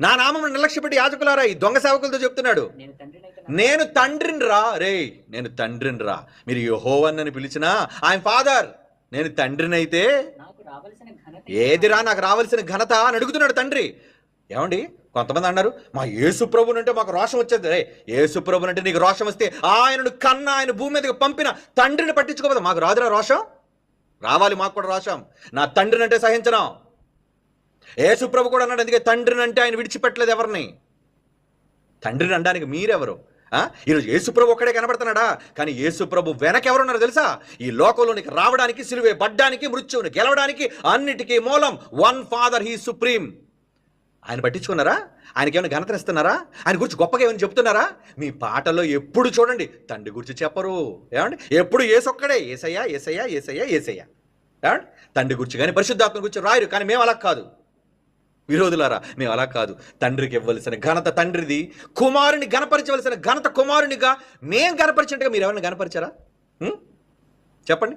నా నామం నిర్లక్ష్యపెట్టి యాజకులారా ఈ దొంగ సేవకులతో చెప్తున్నాడు. నేను తండ్రిని రా రే నేను తండ్రిని రా. మీరు యెహోవన్ అని పిలిచినా ఆయన ఫాదర్ నేను రావలసిన ఘనత ఏదిరా నాకు రావాల్సిన ఘనత అని అడుగుతున్నాడు తండ్రి. ఏమండి? కొంతమంది అన్నారు మా యేసు ప్రభుని అంటే మాకు రోషం వచ్చేది. రే యేసు ప్రభుని అంటే నీకు రోషం వస్తే ఆయనను కన్నా ఆయన భూమి మీదకి పంపిన తండ్రిని పట్టించుకోవద్దు. మాకు రాదురా రోషం? రావాలి మాకు కూడా రోషం. నా తండ్రిని అంటే సహించను. యేసుప్రభు కూడా అన్నాడు అందుకే తండ్రిని అంటే ఆయన విడిచిపెట్టలేదు ఎవరిని? తండ్రిని అనడానికి మీరెవరు? ఆ? ఈరోజు యేసుప్రభు ఒక్కడే కనబడుతున్నాడా? కానీ యేసుప్రభు వెనక ఎవరున్నారో తెలుసా? ఈ లోకంలోనికి రావడానికి సిలువే పడ్డానికి మృత్యువుని గెలవడానికి అన్నిటికీ మూలం వన్ ఫాదర్ హీ సుప్రీం. ఆయన పట్టించుకున్నారా? ఆయనకేమైనా ఘనత ఇస్తున్నారా ఆయన గురించి గొప్పగా ఏమైనా చెప్తున్నారా? మీ పాటల్లో ఎప్పుడు చూడండి తండ్రి గురించి చెప్పరు. ఏమండి? ఎప్పుడు ఏసొక్కడే ఏసయ్యా ఏసయ్యా ఏసయ్యా ఏసయ్యా. ఏమండి? తండ్రి గురించి కానీ పరిశుద్ధాత్మ గురించి రాయరు కానీ మేము అలా కాదు. విరోధులారా మేము అలా కాదు. తండ్రికి ఇవ్వవలసిన ఘనత తండ్రిది. కుమారుని గణపరచవలసిన ఘనత కుమారునిగా మేము గణపరిచినట్టుగా మీరు ఎవరిని గణపరిచారా? చెప్పండి.